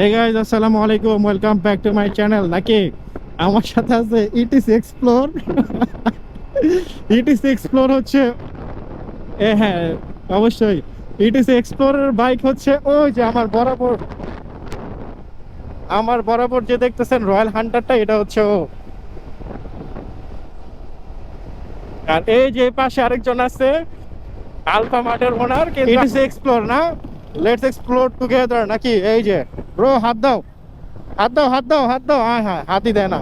হে guys আসসালামু আলাইকুম welcome back to my channel নাকি আমার সাথে আছে E it's explore it's explore হচ্ছে, এ হ্যাঁ অবশ্যই। ইটিস এক্সপ্লোরের বাইক হচ্ছে ওই যে আমার বরাবর। আমার বরাবর যে দেখতেছেন রয়্যাল হান্টারটা এটা হচ্ছে ও। আর এই যে পাশে আরেকজন আছে আলফা মার্টের ওনার ইটিস এক্সপ্লোর না? লেটস এক্সপ্লোর টুগেদার নাকি? এই যে ব্রো হাত দাও। হাত দাও হাত দাও হাত দাও। হ্যাঁ হ্যাঁ হাতই দেয় না।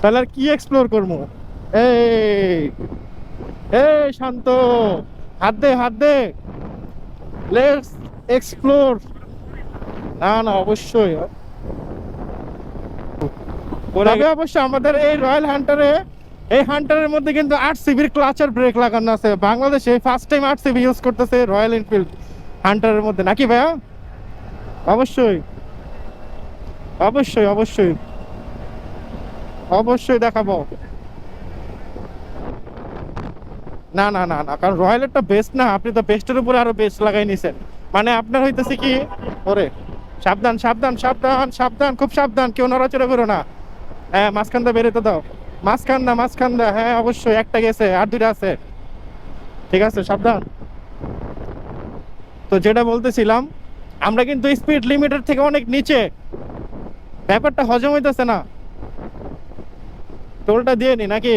তাহলে আর কি এক্সপ্লোর করব? এই এই শান্ত। হাত দে হাত দে। লেটস এক্সপ্লোর না না অবশ্যই। তবে অবশ্য আমাদের এই রয়্যাল হান্টারে এই হান্টারের মধ্যে কিন্তু আট সিবির ক্লাচার ব্রেক লাগানো আছে। বাংলাদেশে ফার্স্ট টাইম আট সিবি ইউজ করতেছে রয়্যাল এনফিল্ড হান্টারের মধ্যে। নাকি ভাইয়া? অবশ্যই। অবশ্যই অবশ্যই। অবশ্যই দেখাবো। না না না না, কারণ রয়্যালেরটা বেস্ট না, আপনি তো বেস্টের উপরে আরও বেস্ট লাগাই নিছেন। মানে আপনার হইতেছে কি? ওরে, সাবধান সাবধান সাবধান সাবধান, খুব সাবধান, কেউ নড়াচড়া করো না। হ্যাঁ মাঝখানটা বেরোতে দাও। মাঝখানটা মাঝখানটা হ্যাঁ অবশ্যই, একটা গেছে, আর দুইটা আছে। ঠিক আছে, সাবধান। তো যেটা বলতেছিলাম, আমরা কিন্তু স্পিড লিমিটের থেকে অনেক নিচে। ব্যাপারটা হজম হইতেছে না। টোলটা দিয়ে নি নাকি?